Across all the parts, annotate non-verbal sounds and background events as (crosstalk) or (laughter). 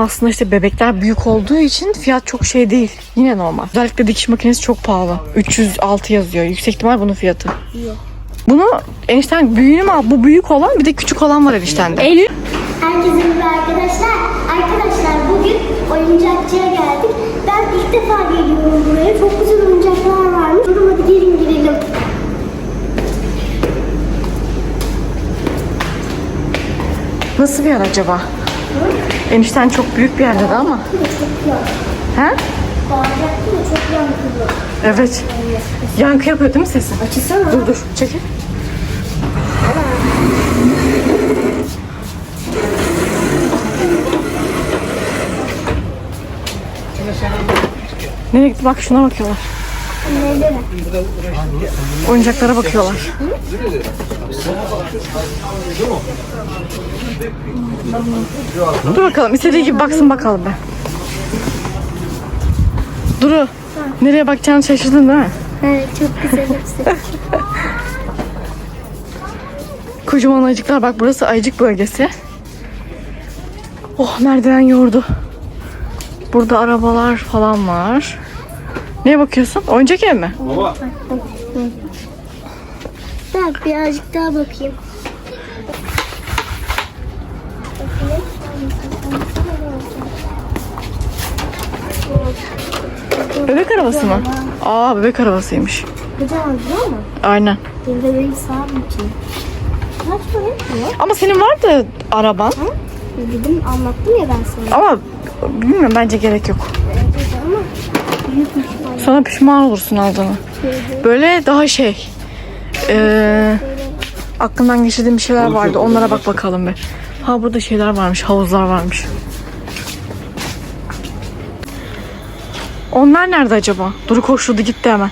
Ama aslında işte bebekler büyük olduğu için fiyat çok şey değil. Yine normal. Özellikle dikiş makinesi çok pahalı. 306 yazıyor. Yüksek ihtimal bunun fiyatı. Yok. Bunu enişten büyüğünü mü al? Bu büyük olan bir de küçük olan var eniştende. Eylül. Herkese merhaba arkadaşlar. Arkadaşlar bugün oyuncakçıya geldik. Ben ilk defa geliyorum buraya. Çok güzel oyuncaklar varmış. Durun hadi gelin girelim. Nasıl bir yer acaba? Enişten çok büyük bir yer dedi ama. He? Bağıracaktı da çok yankılı. Evet. Yankı yapıyor değil mi sesi? Açısana. Dur dur çekil. Nereye gitti? Bak şuna bakıyorlar. Oyuncaklara bakıyorlar. Dur bakalım. istediği gibi baksın bakalım be. Duru. Nereye bakacağını şaşırdın değil mi? Evet çok güzel hepsi. (laughs) Kocaman ayıcıklar. Bak burası ayıcık bölgesi. Oh merdiven yordu. Burada arabalar falan var. Neye bakıyorsun? Oyuncak ev mi? Baba. Ben birazcık daha bakayım. Bebek arabası mı? Aa bebek arabasıymış. Kocaman biliyor musun? Aynen. Bir de benim sağım için. Kaç para yapıyor? Ama senin vardı araban. Dedim anlattım ya ben sana. Ama bilmiyorum bence gerek yok. Ama büyükmüş bayağı. Sonra pişman olursun aldığını. Böyle daha şey. eee aklından geçirdiğim bir şeyler vardı. Onlara bak bakalım bir. Ha burada şeyler varmış. Havuzlar varmış. Onlar nerede acaba? Duru koşturdu gitti hemen.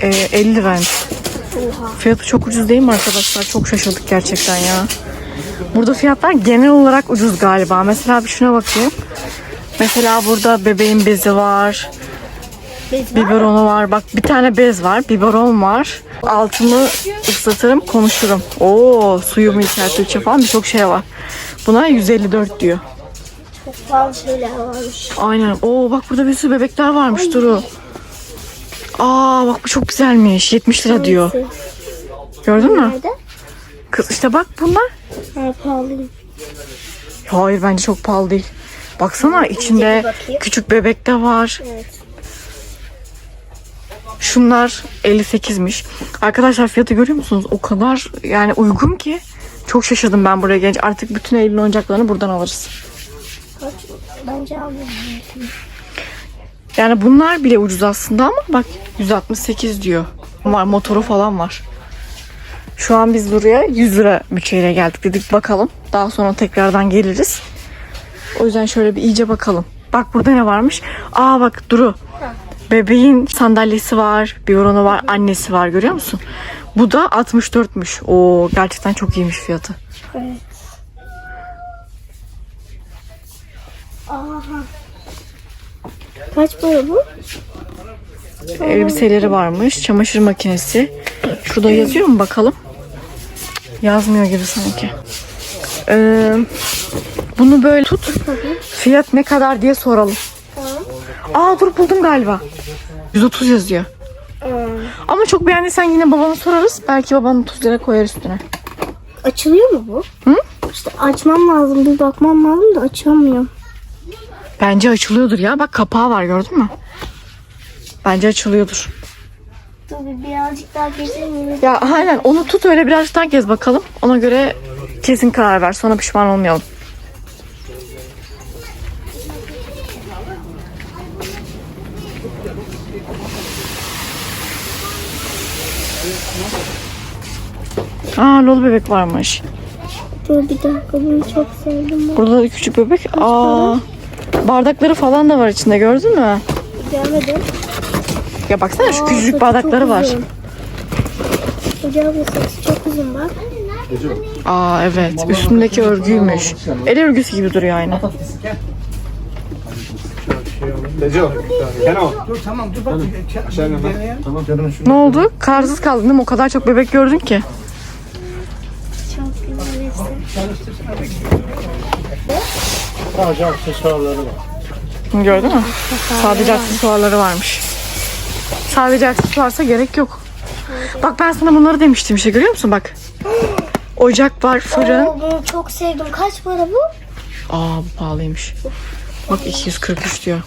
Ee, 50 liraymış. Fiyatı çok ucuz değil mi arkadaşlar? Çok şaşırdık gerçekten ya. Burada fiyatlar genel olarak ucuz galiba. Mesela bir şuna bakayım. Mesela burada bebeğin bezi var. Bez var. Biberonu var. Bak bir tane bez var. Biberon var. Altını ıslatırım konuşurum. Oo suyumu içer Türkçe falan birçok şey var. Buna 154 diyor. Çok pahalı şeyler varmış. Aynen. Oo bak burada bir sürü bebekler varmış Duru. Aa bak bu çok güzelmiş. 70 lira diyor. Gördün mü? Nerede? Kız işte bak bunlar. Ha pahalı. Hayır bence çok pahalı değil. Baksana içinde küçük bebek de var. Evet. Şunlar 58'miş. Arkadaşlar fiyatı görüyor musunuz? O kadar yani uygun ki. Çok şaşırdım ben buraya gelince. Artık bütün Eylül oyuncaklarını buradan alırız. Bence alıyorum. Yani bunlar bile ucuz aslında ama bak 168 diyor. Var motoru falan var. Şu an biz buraya 100 lira bütçeyle geldik dedik bakalım. Daha sonra tekrardan geliriz. O yüzden şöyle bir iyice bakalım. Bak burada ne varmış? Aa bak Duru. Bebeğin sandalyesi var, biberonu var, annesi var görüyor musun? Bu da 64'müş. Oo gerçekten çok iyiymiş fiyatı. Evet. Aha. Kaç para bu? Elbiseleri varmış, çamaşır makinesi. Şurada yazıyor mu bakalım? Yazmıyor gibi sanki. Ee, bunu böyle tut. Fiyat ne kadar diye soralım. Tamam. Aa dur buldum galiba. 130 yazıyor. Ama çok beğendiysen yine babana sorarız. Belki babanın 30 lira koyar üstüne. Açılıyor mu bu? Hı? İşte açmam lazım. Bir bakmam lazım da açamıyorum. Bence açılıyordur ya. Bak kapağı var gördün mü? Bence açılıyordur. Dur bir birazcık daha gezeyim. Ya aynen onu tut öyle birazcık daha gez bakalım. Ona göre kesin karar ver. Sonra pişman olmayalım. Aa lol bebek varmış. Dur bir dakika bunu çok sevdim. ben. Burada da küçük bebek. Aa bardakları falan da var içinde gördün mü? Görmedim. Ya baksana şu Aa, küçücük bardakları var. uzun. Saçı çok uzun bak. Aa evet üstündeki örgüymüş. El örgüsü gibi duruyor aynı. Deco. Keno. Dur tamam dur bak. Aşağı. Tamam. Canım şunu. Ne oldu? Karsız kaldın değil mi? O kadar çok bebek gördün ki. Çok güzel. Sadece aksesuarları var. Gördün mü? Sadece aksesuarları varmış. Sadece aksesuarsa gerek yok. Bak ben sana bunları demiştim işte görüyor musun bak. Ocak var, fırın. Oo, bunu çok sevdim. Kaç para bu? Aa bu pahalıymış. Bak 243 diyor.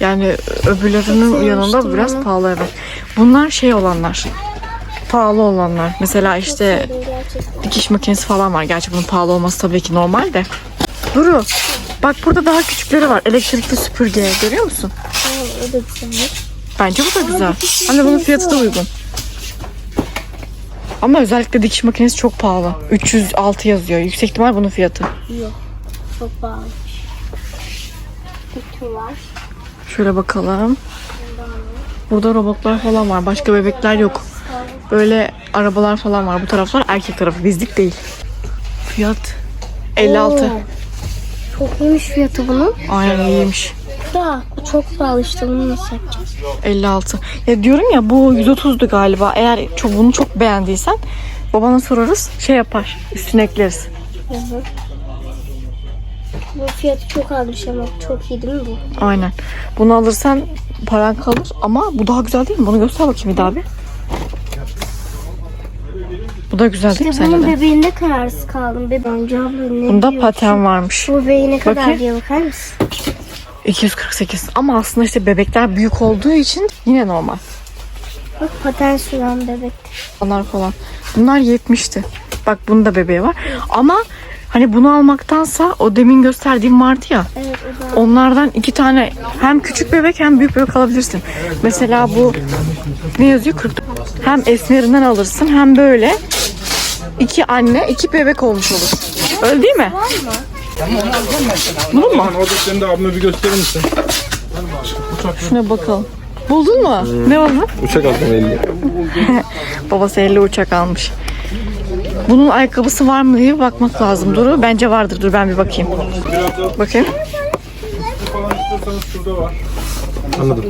Yani öbürlerinin yanında biraz pahalı evet. Bunlar şey olanlar. Pahalı olanlar. Mesela işte dikiş makinesi falan var. Gerçi bunun pahalı olması tabii ki normal de. Duru. Bak burada daha küçükleri var. Elektrikli süpürge. Görüyor musun? Tamam, o da güzelmiş. Bence bu da güzel. Hani bunun fiyatı da uygun. Ama özellikle dikiş makinesi çok pahalı. 306 yazıyor. Yüksek ihtimal bunun fiyatı. Çok pahalıymış. Kutu var. Şöyle bakalım. Burada robotlar falan var. Başka bebekler yok. Böyle arabalar falan var. Bu taraflar erkek tarafı. Bizlik değil. Fiyat 56. Oo, Çok iyiymiş fiyatı bunun. Aynen iyiymiş. Da çok pahalı işte bunu nasıl yapacağız? 56. Ya diyorum ya bu 130'du galiba. Eğer çok, bunu çok beğendiysen babana sorarız. Şey yapar. Üstüne ekleriz. Bu fiyatı çok almış ama çok iyi değil mi bu? Aynen. Bunu alırsan paran kalır ama bu daha güzel değil mi? Bunu göster bakayım bir bir. Bu da güzel değil mi İşte sence bunun de? bebeğinde kararsız kaldım. Bebe önce abla ne Bunda diyor? paten varmış. Bu bebeği ne kadar Bakayım. diye bakar mısın? 248. Ama aslında işte bebekler büyük olduğu için yine normal. Bak paten süren bebek. Onlar falan. Bunlar 70'ti. Bak bunun da bebeği var. Ama hani bunu almaktansa o demin gösterdiğim vardı ya. Evet o da. Onlardan iki tane hem küçük bebek hem büyük bebek alabilirsin. Mesela bu ne yazıyor? 40. Hem esmerinden alırsın hem böyle iki anne iki bebek olmuş olur. Öyle değil mi? Bunun mu? Oradakilerini de abime bir gösterir misin? Şuna bakalım. Buldun mu? Ne oldu? Uçak aldım 50. (laughs) Babası 50 uçak almış. Bunun ayakkabısı var mı diye bakmak lazım. Duru bence vardır. Dur ben bir bakayım. Bakayım. Anladım.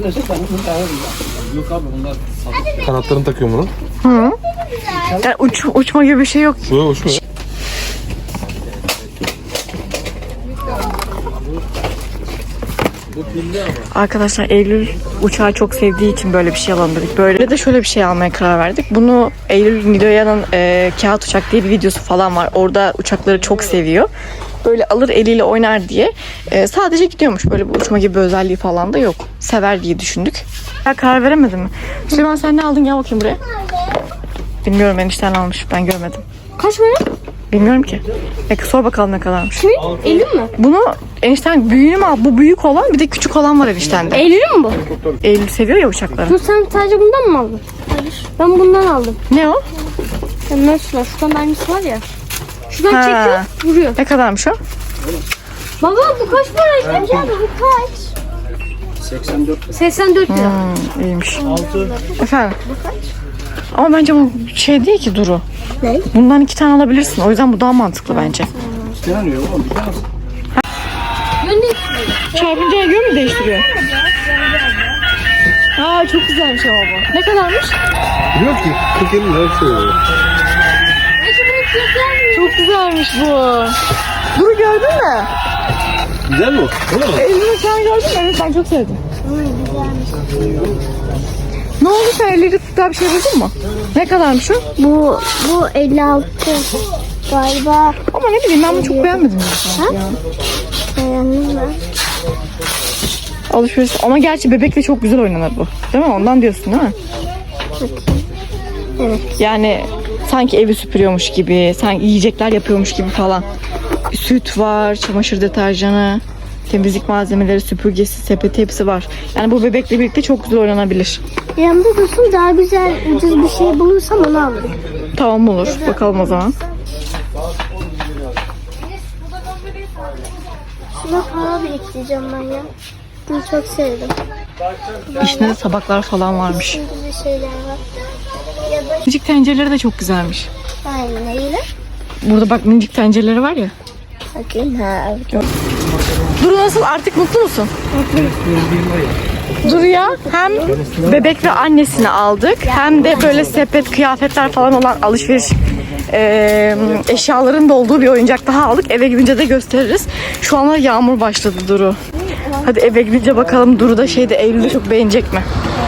Kanatlarını takıyorum bunu. Yani uç, uçma gibi bir şey yok. Bu hoş Arkadaşlar Eylül uçağı çok sevdiği için böyle bir şey alalım dedik. Böyle de şöyle bir şey almaya karar verdik. Bunu Eylül Niloya'nın e, kağıt uçak diye bir videosu falan var. Orada uçakları çok seviyor. Böyle alır eliyle oynar diye. E, sadece gidiyormuş. Böyle bir uçma gibi bir özelliği falan da yok. Sever diye düşündük. Ya karar veremedim mi? Süleyman sen ne aldın? Gel bakayım buraya. Bilmiyorum enişten almış. Ben görmedim. Kaç para? Bilmiyorum ki. Ya, sor bakalım ne kadarmış. Eylül mü? Bunu enişten büyüğünü mü al? Bu büyük olan bir de küçük olan var eniştende. Eylül mü bu? Eylül seviyor ya uçakları. Bu sen sadece bundan mı aldın? Hayır. Ben bundan aldım. Ne o? Nasıl var? Şuradan aynısı var ya. Şuradan Ha. çekiyor, vuruyor. Ne kadarmış o? Baba bu kaç para? Bence abi bu kaç? 84. 84 lira. Hmm, iyiymiş. Efendim? Ama bence bu şey değil ki Duru. Ne? Bundan iki tane alabilirsin. O yüzden bu daha mantıklı bence. Çarpıncaya göre mü değiştiriyor? Aa çok güzelmiş ama bu. Ne kadarmış? Bilmiyorum ki. 40 50 lira bir şey oluyor. Çok güzelmiş bu. Duru gördün mü? Güzel mi? Öyle mi? Elini sen gördün mü? Evet ben çok sevdim. Ne oldu sen elleri tutar bir şey buldun mu? Ne kadarmış o? Bu bu 56 galiba. Ama ne bileyim ben bunu çok beğenmedim. ya. Beğendin mi? Alışveriş ama gerçi bebekle çok güzel oynanır bu. Değil mi? Ondan diyorsun değil mi? Evet. Yani sanki evi süpürüyormuş gibi, sanki yiyecekler yapıyormuş gibi falan. Süt var, çamaşır deterjanı, temizlik malzemeleri, süpürgesi, sepeti hepsi var. Yani bu bebekle birlikte çok güzel oynanabilir. Yanımda dursun daha güzel ucuz bir şey bulursam onu alırım. Tamam olur. Bakalım o zaman. Şuna para biriktireceğim ben ya. Bunu çok sevdim. İçinde de tabaklar falan varmış. Güzel şeyler var. Ya da Minicik tencereleri de çok güzelmiş. aynen öyle. Burada bak minicik tencereleri var ya. Bakayım ha. Duru nasıl? Artık mutlu musun? Duru'ya hem bebek ve annesini aldık hem de böyle sepet kıyafetler falan olan alışveriş e, eşyaların da olduğu bir oyuncak daha aldık. Eve gidince de gösteririz. Şu anlar yağmur başladı Duru. Hadi eve gidince bakalım Duru da şeyde Eylül'de çok beğenecek mi?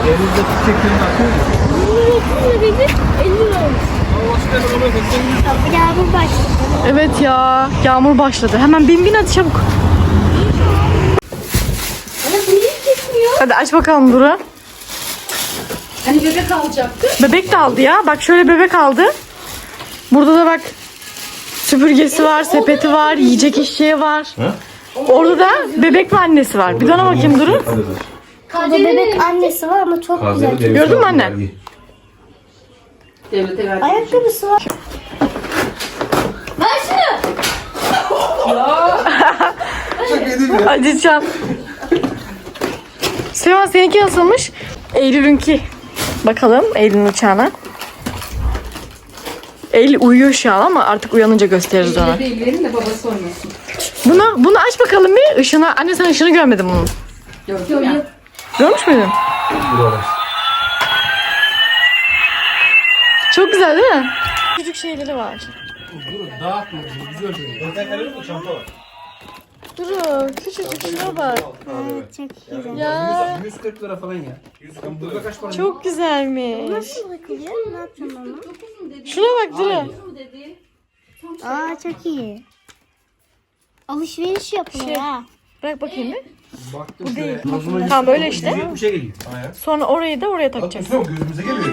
Elinizde çiçeklerini atıyor sen Yağmur başladı. Evet ya yağmur başladı. Hemen bin bin hadi çabuk. Hadi aç bakalım Duru. Hani bebek alacaktı. Bebek de aldı ya. Bak şöyle bebek aldı. Burada da bak süpürgesi var, sepeti var, yiyecek eşeği var. Orada da bebek ve annesi var. Bir de ona bakayım Duru. Burada bebek annesi var ama çok güzel. Gördün mü anne? Devlete verdi. Ayakkabısı var. Ver şunu. Hadi (laughs) Can. Süleyman seninki nasılmış? Eylül'ünki. Bakalım Eylül'ün uçağına. Eylül uyuyor şu an ama artık uyanınca gösteririz ona. Bebeğin de babası oynasın. Bunu, bunu aç bakalım bir. Işığına, anne sen ışığını görmedin bunun. Gördün mü? Görmüş müydün? Çok güzel değil mi? Küçük şeyleri var. Dağıtma. Güzel duruyor. Mi çanta var? Duru küçücük şuna bak. Çok güzel. Ya 140 lira falan ya. 140 Burada kaç para? çok güzelmiş. Nasıl bakılıyor? Ne yapacağım ama? Şuna bak Duru. Aa çok iyi. Alışveriş yapılıyor Şey- ha. Bırak bakayım bir. Baktım Bu değil. Tamam böyle işte. 170'e geliyor. Sonra orayı da oraya takacağız. Yok gözümüze geliyor.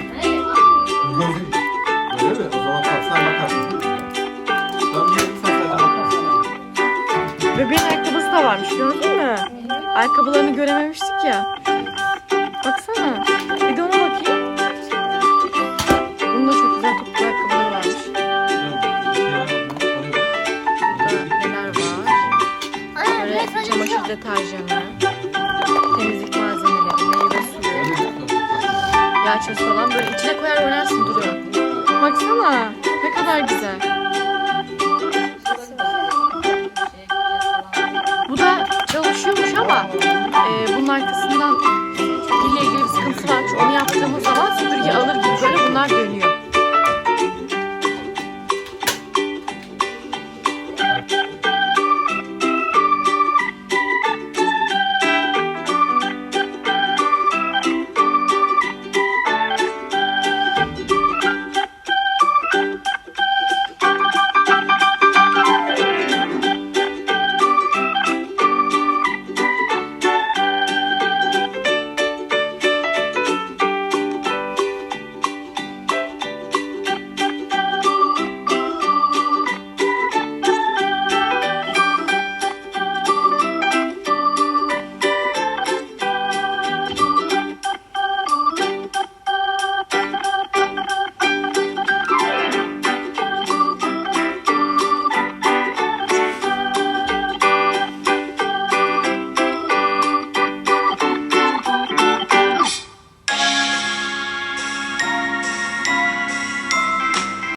Gözümüze Öyle mi? O zaman taksana bakarsın. Bebeğin ayakkabısı da varmış gördün mü? Ayakkabılarını görememiştik ya. Baksana. Bir de ona bakayım. Bunun da çok güzel topuklu ayakkabıları varmış. Neler var? Böyle çamaşır deterjanı, temizlik malzemeleri, meyve suyu, yağ falan böyle içine koyar oynarsın duruyor. Baksana ne kadar güzel. Ama e, bunun arkasından pille ilgili bir sıkıntı varmış. Onu yaptığımız zaman süpürge alır gibi böyle bunlar dönüyor.